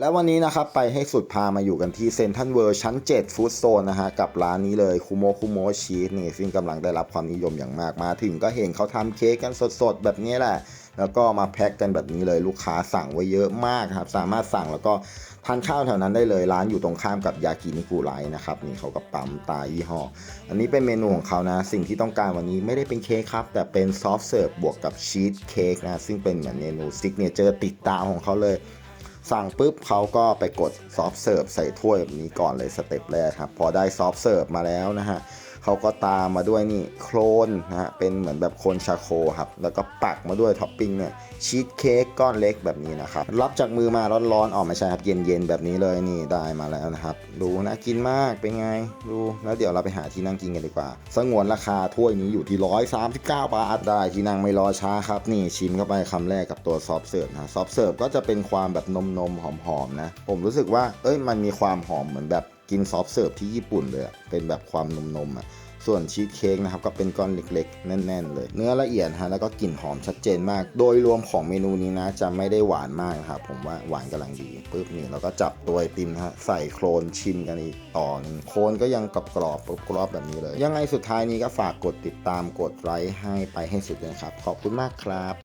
แล้ววันนี้นะครับไปให้สุดพามาอยู่กันที่เซนทันเวิร์ชั้น 7 ฟู้ดโซนนะฮะกับร้านนี้เลยคุโมคุโมชีสนี่ซึ่งกำลังได้รับความนิยมอย่างมากมาถึงก็เห็นเขาทำเค้กกันสดๆ แบบนี้แหละ แล้วก็มาแพ็คกันแบบนี้เลยลูกค้าสั่งไว้เยอะมากครับสามารถสั่งแล้วก็ทานข้าวแถวนั้นได้เลยร้านอยู่ตรงข้ามกับยากินิกุไรนะครับนี่เขาก็ปั๊มตายี่ห้ออันนี้เป็นเมนูของเขานะ สิ่งที่ต้องการวันนี้ไม่ได้เป็นเค้กครับ แต่เป็นซอฟต์เสิร์ฟบวกกับชีสเค้กนะซึ่งเป็นเหมือนเมนูซิกเนเจอร์ติดตาของเขาเลย สั่งปุ๊บเขาก็ไปกดซอฟต์เสิร์ฟใส่ถ้วยแบบนี้ก่อนเลยสเต็ปแรกครับ พอได้ซอฟต์เสิร์ฟมาแล้วนะฮะ เขาก็ตามมาด้วยนี่โครนนะฮะเป็นเหมือนแบบโครนชาโคครับแล้วก็ปักมาด้วยท็อปปิ้งเนี่ยชีสเค้กก้อนเล็กแบบนี้นะครับรับจากมือมาร้อนๆออกมาใช่ครับเย็นๆแบบนี้เลยนี่ได้มาแล้วนะครับดูนะกินมากเป็นไงดูแล้วเดี๋ยวเราไปหาที่นั่งกินกันดีกว่า สงวนราคาถ้วยนี้อยู่ที่ 139 บาทได้ที่นั่งไม่รอช้าครับนี่ชิมเข้าไปคำแรกกับตัวซอฟเสิร์ฟนะซอฟเสิร์ฟก็จะเป็นความแบบนมๆหอมๆนะผมรู้สึกว่าเอ้ยมันมีความหอมเหมือนแบบ กินซอฟเสิร์ฟที่ญี่ปุ่นเลยอะเป็นแบบความนมๆอะส่วนชีสเค้กนะครับก็เป็นก้อนเล็กๆ แน่น ๆ เลย เนื้อละเอียดฮะแล้วก็กลิ่นหอมชัดเจนมาก โดยรวมของเมนูนี้นะ จะไม่ได้หวานมากครับผมว่าหวานกำลังดีปุ๊บนี่เราก็จับตัวไอติมฮะใส่โครนชิมกันอีกต่อหนึงโครนก็ยังกรอบกรอบๆกรอบๆแบบนี้เลย ยังไงสุดท้ายนี้ก็ฝากกดติดตามกดไลค์ให้ไปให้สุดเลยครับขอบคุณมากครับ